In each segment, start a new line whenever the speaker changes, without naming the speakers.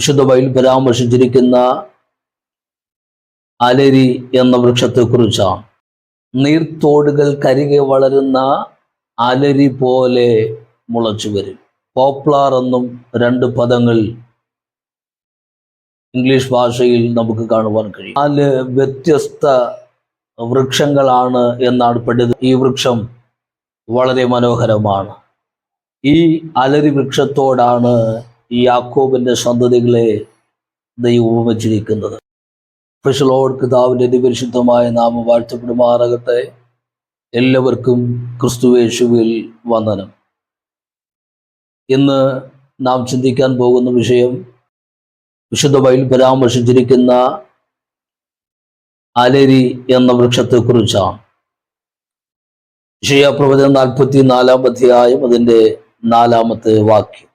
വിശുദ്ധ ബൈൽ പരാമർശിച്ചിരിക്കുന്ന അലരി എന്ന വൃക്ഷത്തെക്കുറിച്ചാണ്. നീർത്തോടുകൾ കരികെ വളരുന്ന അലരി പോലെ മുളച്ചു വരും. പോപ്ലാർ എന്നും രണ്ട് പദങ്ങൾ ഇംഗ്ലീഷ് ഭാഷയിൽ നമുക്ക് കാണുവാൻ കഴിയും. നാല് വ്യത്യസ്ത വൃക്ഷങ്ങളാണ് എന്നാണ് പഠിതം ഈ വൃക്ഷം വളരെ മനോഹരമാണ്. ഈ അലരി വൃക്ഷത്തോടാണ് ഈ യാക്കോബിന്റെ സന്തതികളെ ദൈവം ഉപമിച്ചിരിക്കുന്നത്. ഫിഷലോഡ് കിതാവിന്റെ അതിപരിശുദ്ധമായ നാമം വാഴ്ത്തപ്പെടുമാറാകട്ടെ. എല്ലാവർക്കും ക്രിസ്തുവേശുവിൽ വന്ദനം. ഇന്ന് നാം ചിന്തിക്കാൻ പോകുന്ന വിഷയം വിശുദ്ധ ബൈൽ പരാമർശിച്ചിരിക്കുന്ന അലരി എന്ന വൃക്ഷത്തെക്കുറിച്ചാണ്. വിഷയപ്രവചനം നാൽപ്പത്തി നാലാം അധ്യായം അതിന്റെ നാലാമത്തെ വാക്യം.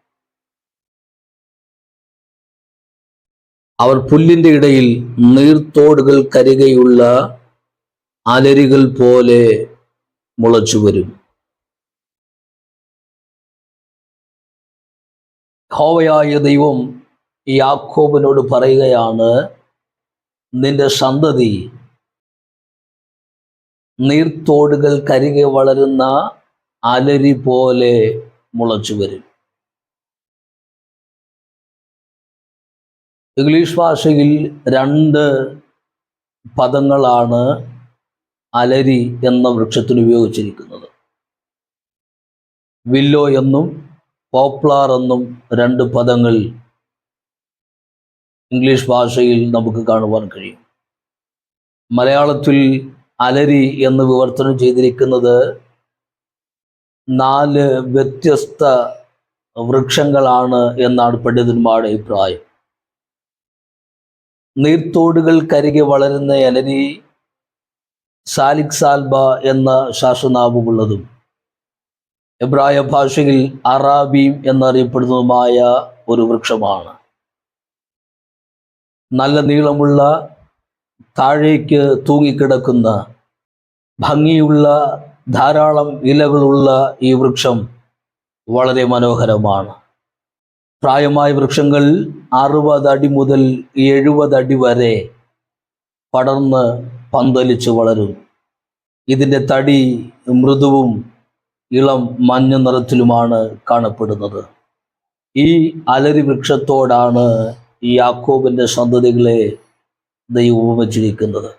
അവർ പുല്ലിന്റെ ഇടയിൽ നീർത്തോടുകൾ കരികയുള്ള അലരികൾ പോലെ മുളച്ചു വരും. ഹോവയായ ദൈവം ഈ യാക്കോബിനോട് പറയുകയാണ് നിന്റെ സന്തതി നീർത്തോടുകൾ കരികെ വളരുന്ന അലരി പോലെ മുളച്ചു വരും. ഇംഗ്ലീഷ് ഭാഷയിൽ രണ്ട് പദങ്ങളാണ് അലരി എന്ന വൃക്ഷത്തിന് ഉപയോഗിച്ചിരിക്കുന്നത്. വില്ലോ എന്നും പോപ്ലാർ എന്നും രണ്ട് പദങ്ങൾ ഇംഗ്ലീഷ് ഭാഷയിൽ നമുക്ക് കാണുവാൻ കഴിയും. മലയാളത്തിൽ അലരി എന്ന് വിവർത്തനം ചെയ്തിരിക്കുന്നത് നാല് വ്യത്യസ്ത വൃക്ഷങ്ങളാണ് എന്നാണ് പണ്ഡിതന്മാരുടെ അഭിപ്രായം. നീർത്തോടുകൾ കരികെ വളരുന്ന അലരി സാലിക് സാൽബ എന്ന ശാസനാവുമുള്ളതും എബ്രായ ഭാഷയിൽ അറാബീം എന്നറിയപ്പെടുന്നതുമായ ഒരു വൃക്ഷമാണ്. നല്ല നീളമുള്ള താഴേക്ക് തൂങ്ങിക്കിടക്കുന്ന ഭംഗിയുള്ള ധാരാളം ഇലകളുള്ള ഈ വൃക്ഷം വളരെ മനോഹരമാണ്. പ്രായമായ വൃക്ഷങ്ങൾ അറുപത് അടി മുതൽ എഴുപത് അടി വരെ പടർന്ന് പന്തലിച്ച് വളരും. ഇതിന്റെ തടി മൃദുവും ഇളം മഞ്ഞ നിറത്തിലുമാണ് കാണപ്പെടുന്നത്. ഈ അലരി വൃക്ഷത്തോടാണ് ഈ യാക്കോബിന്റെ സന്തതികളെ ദൈവം ഉപമിച്ചിരിക്കുന്നത്.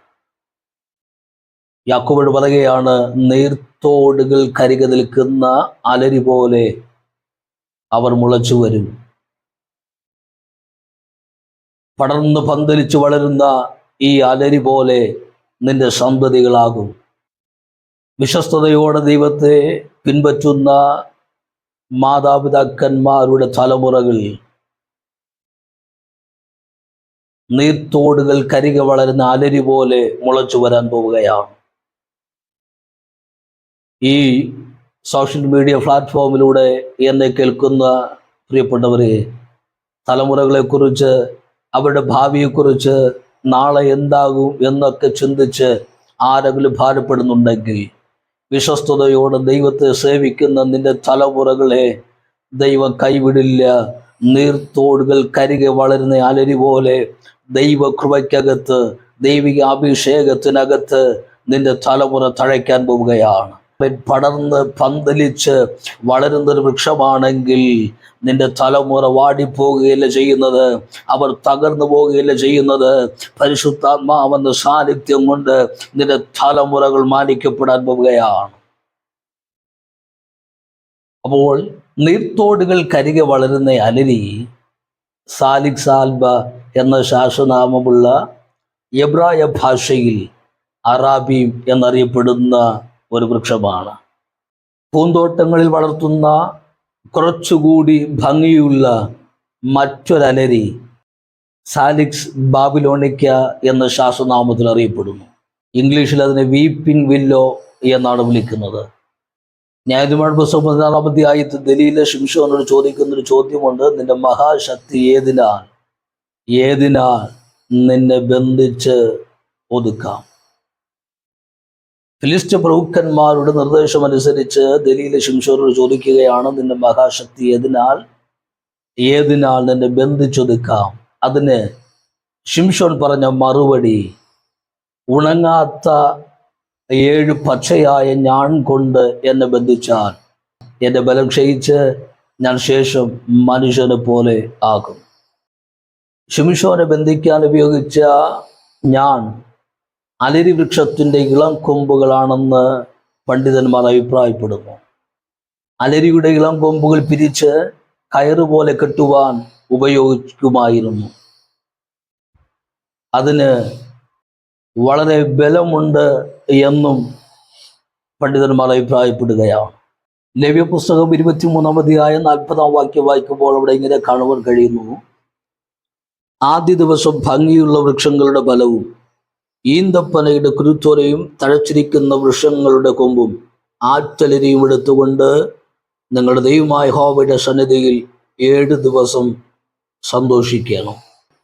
പറയുകയാണ് നീർത്തോടുകൾ കരികെ നിൽക്കുന്ന അലരി പോലെ അവർ മുളച്ചു വരും. പടർന്ന് പന്തലിച്ചു വളരുന്ന ഈ അലരി പോലെ നിന്റെ സന്തതികളാകും. വിശ്വസ്തയോടെ ദൈവത്തെ പിൻപറ്റുന്ന മാതാപിതാക്കന്മാരുടെ തലമുറകൾ നീർത്തോടുകൾ കരിക വളരുന്ന അലരി പോലെ മുളച്ചു വരാൻ പോവുകയാണ്. ഈ സോഷ്യൽ മീഡിയ പ്ലാറ്റ്ഫോമിലൂടെ എന്നെ കേൾക്കുന്ന പ്രിയപ്പെട്ടവരെ തലമുറകളെക്കുറിച്ച് അവരുടെ ഭാവിയെക്കുറിച്ച് നാളെ എന്താകും എന്നൊക്കെ ചിന്തിച്ച് ആരെങ്കിലും ഭാരപ്പെടുന്നുണ്ടെങ്കിൽ വിശ്വസ്തയോടെ ദൈവത്തെ സേവിക്കുന്ന നിന്റെ തലമുറകളെ ദൈവം കൈവിടില്ല. നീർത്തോടുകൾ കരികെ വളരുന്ന അലരി പോലെ ദൈവ കൃപയ്ക്കകത്ത് ദൈവിക അഭിഷേകത്തിനകത്ത് നിന്റെ തലമുറ തഴയ്ക്കാൻ പോവുകയാണ്. പടർന്ന് പന്തലിച്ച് വളരുന്നൊരു വൃക്ഷമാണെങ്കിൽ നിന്റെ തലമുറ വാടിപ്പോവുകയില്ല ചെയ്യുന്നത്. അവർ തകർന്നു പോവുകയില്ല ചെയ്യുന്നത്. പരിശുദ്ധാത്മാവെന്ന സാന്നിധ്യം കൊണ്ട് നിന്റെ തലമുറകൾ മാനിക്കപ്പെടാൻ പോവുകയാണ്. അപ്പോൾ നീർത്തോടുകൾ കരികെ വളരുന്ന അലരി സാലിക് സാൽബ എന്ന ശാസനാമമുള്ള എബ്രായ ഭാഷയിൽ അറാബി എന്നറിയപ്പെടുന്ന ഒരു വൃക്ഷമാണ്. പൂന്തോട്ടങ്ങളിൽ വളർത്തുന്ന കുറച്ചുകൂടി ഭംഗിയുള്ള മറ്റൊരലരി സാലിക്സ് ബാബിലോണിക്ക എന്ന ശാസ്ത്രനാമത്തിൽ അറിയപ്പെടുന്നു. ഇംഗ്ലീഷിൽ അതിനെ വീപ്പിംഗ് വില്ലോ എന്നാണ് വിളിക്കുന്നത്. ന്യായതിമാർ പുസ്തകം പതിനാറാം അധ്യായത്തിൽ ദലീല ശിംഷോനോട് ചോദിക്കുന്ന ഒരു ചോദ്യമുണ്ട്. നിന്റെ മഹാശക്തി ഏതിനാൽ? ഏതിനാൽ നിന്നെ ബന്ധിച്ച് ഒതുക്കാം? ഫിലിസ്റ്റ് പ്രഭുക്കന്മാരുടെ നിർദ്ദേശമനുസരിച്ച് ദലീല ശിംഷോറോട് ചോദിക്കുകയാണ് നിന്റെ മഹാശക്തി ഏതിനാൽ? ഏതിനാൽ നിന്നെ ബന്ധിച്ചൊതുക്കാം? അതിന് ശിംഷോൻ പറഞ്ഞ മറുപടി ഉണങ്ങാത്ത ഏഴ് പച്ചയായ ഞാൻ കൊണ്ട് എന്നെ ബന്ധിച്ചാൽ എന്റെ ബലം ക്ഷയിച്ച് ഞാൻ ശേഷം മനുഷ്യനെ പോലെ ആകും. ശിംഷോനെ ബന്ധിക്കാൻ ഉപയോഗിച്ച ഞാൻ അലരി വൃക്ഷത്തിന്റെ ഇളം കൊമ്പുകളാണെന്ന് പണ്ഡിതന്മാർ അഭിപ്രായപ്പെടുന്നു. അലരിയുടെ ഇളം കൊമ്പുകൾ പിരിച്ച് കയറ് പോലെ കെട്ടുവാൻ ഉപയോഗിക്കുമായിരുന്നു. അതിന് വളരെ ബലമുണ്ട് എന്നും പണ്ഡിതന്മാർ അഭിപ്രായപ്പെടുകയാണ്. ലവ്യ പുസ്തകം ഇരുപത്തിമൂന്നാം അധ്യായം നാൽപ്പതാം വാക്യം വായിക്കുമ്പോൾ അവിടെ ഇങ്ങനെ കാണുവാൻ കഴിയുന്നു. ആദ്യ ദിവസം ഭംഗിയുള്ള വൃക്ഷങ്ങളുടെ ഫലവും ഈന്തപ്പനയുടെ കുരുത്തോരയും തഴച്ചിരിക്കുന്ന വൃക്ഷങ്ങളുടെ കൊമ്പും ആറ്റലരിയും എടുത്തുകൊണ്ട് നിങ്ങളുടെ ദൈവമായ ഹോവയുടെ സന്നിധിയിൽ ഏഴ് ദിവസം സന്തോഷിക്കണം.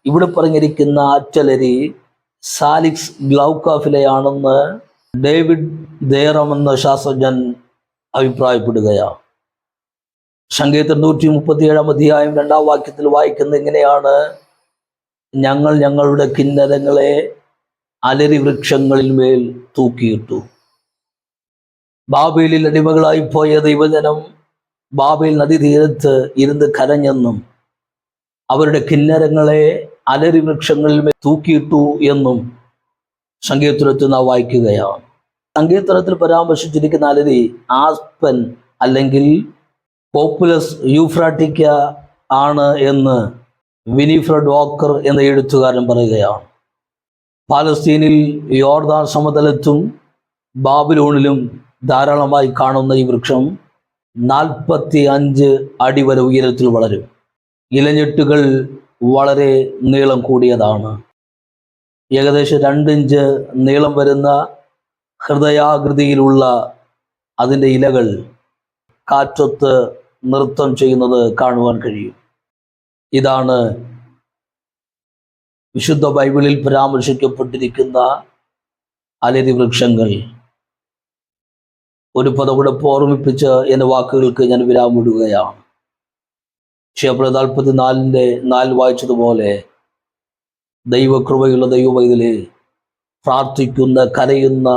ഇവിടെ പറഞ്ഞിരിക്കുന്ന ആറ്റലരി സാലിക്സ് ഗ്ലൗക്കാഫിലെയാണെന്ന് ഡേവിഡ് ദേറം എന്ന ശാസ്ത്രജ്ഞൻ അഭിപ്രായപ്പെടുകയാണ്. സംഗീതം നൂറ്റി മുപ്പത്തിയേഴാം അധ്യായം രണ്ടാം വാക്യത്തിൽ വായിക്കുന്നത് ഇങ്ങനെയാണ് ഞങ്ങൾ ഞങ്ങളുടെ കിന്നരങ്ങളെ അലരി വൃക്ഷങ്ങളിൽ മേൽ തൂക്കിയിട്ടു. ബാബേലിൽ അടിമകളായി പോയ ദൈവജനം ബാബേൽ നദീതീരത്ത് ഇരുന്ന് കരഞ്ഞെന്നും അവരുടെ കിന്നരങ്ങളെ അലരി വൃക്ഷങ്ങളിൽ മേൽ തൂക്കിയിട്ടു എന്നും സങ്കീർത്തനത്തിൽ നാം വായിക്കുകയാണ്. സങ്കീർത്തനത്തിൽ പരാമർശിച്ചിരിക്കുന്ന അലരി ആസ്പൻ അല്ലെങ്കിൽ പോപ്പുലസ് യൂഫ്രാട്ടിക്ക ആണ് എന്ന് വിനിഫ്രഡ് വാക്കർ എന്ന എഴുത്തുകാരൻ പറയുകയാണ്. പാലസ്തീനിൽ യോർദാൻ സമതലത്തും ബാബിലോണിലും ധാരാളമായി കാണുന്ന ഈ വൃക്ഷം നാൽപ്പത്തി അഞ്ച് അടി വരെ ഉയരത്തിൽ വളരും. ഇലഞ്ഞെട്ടുകൾ വളരെ നീളം കൂടിയതാണ്. ഏകദേശം രണ്ടിഞ്ച് നീളം വരുന്ന ഹൃദയാകൃതിയിലുള്ള അതിന്റെ ഇലകൾ കാറ്റൊത്ത് നൃത്തം ചെയ്യുന്നത് കാണുവാൻ കഴിയും. ഇതാണ് വിശുദ്ധ ബൈബിളിൽ പരാമർശിക്കപ്പെട്ടിരിക്കുന്ന അലരി വൃക്ഷങ്ങൾ. ഒരു പദം കൂടെ ഓർമ്മിപ്പിച്ച് എന്റെ വാക്കുകൾക്ക് ഞാൻ വിരാമിടുകയാണ് ക്ഷേപ്ര നാൽപ്പത്തിനാലിന്റെ നാല് വായിച്ചതുപോലെ ദൈവകൃപയുള്ള ദൈവവൈതലെ പ്രാർത്ഥിക്കുന്ന കരയുന്ന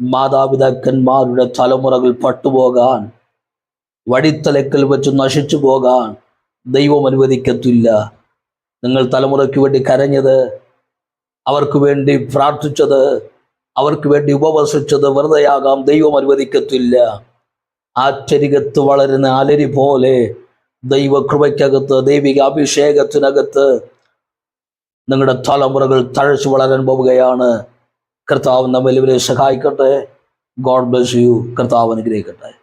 മാതാപിതാക്കന്മാരുടെ തലമുറകൾ പട്ടുപോകാൻ വഴിത്തലക്കൽ വെച്ച് നശിച്ചു പോകാൻ ദൈവം അനുവദിക്കത്തില്ല. നിങ്ങൾ തലമുറയ്ക്ക് വേണ്ടി കരഞ്ഞത് അവർക്ക് വേണ്ടി പ്രാർത്ഥിച്ചത് അവർക്ക് വേണ്ടി ഉപവസിച്ചത് വെറുതെയാകാം ദൈവം അനുവദിക്കത്തില്ല. ആശ്ചര്യത്ത് വളരുന്ന അലരി പോലെ ദൈവകൃപയ്ക്കകത്ത് ദൈവിക അഭിഷേകത്തിനകത്ത് നിങ്ങളുടെ തലമുറകൾ തഴച്ചു വളരാൻ പോവുകയാണ്. കർത്താവ് നമ്മെ ഇവരെ സഹായിക്കട്ടെ. God bless you. കർത്താവ് അനുഗ്രഹിക്കട്ടെ.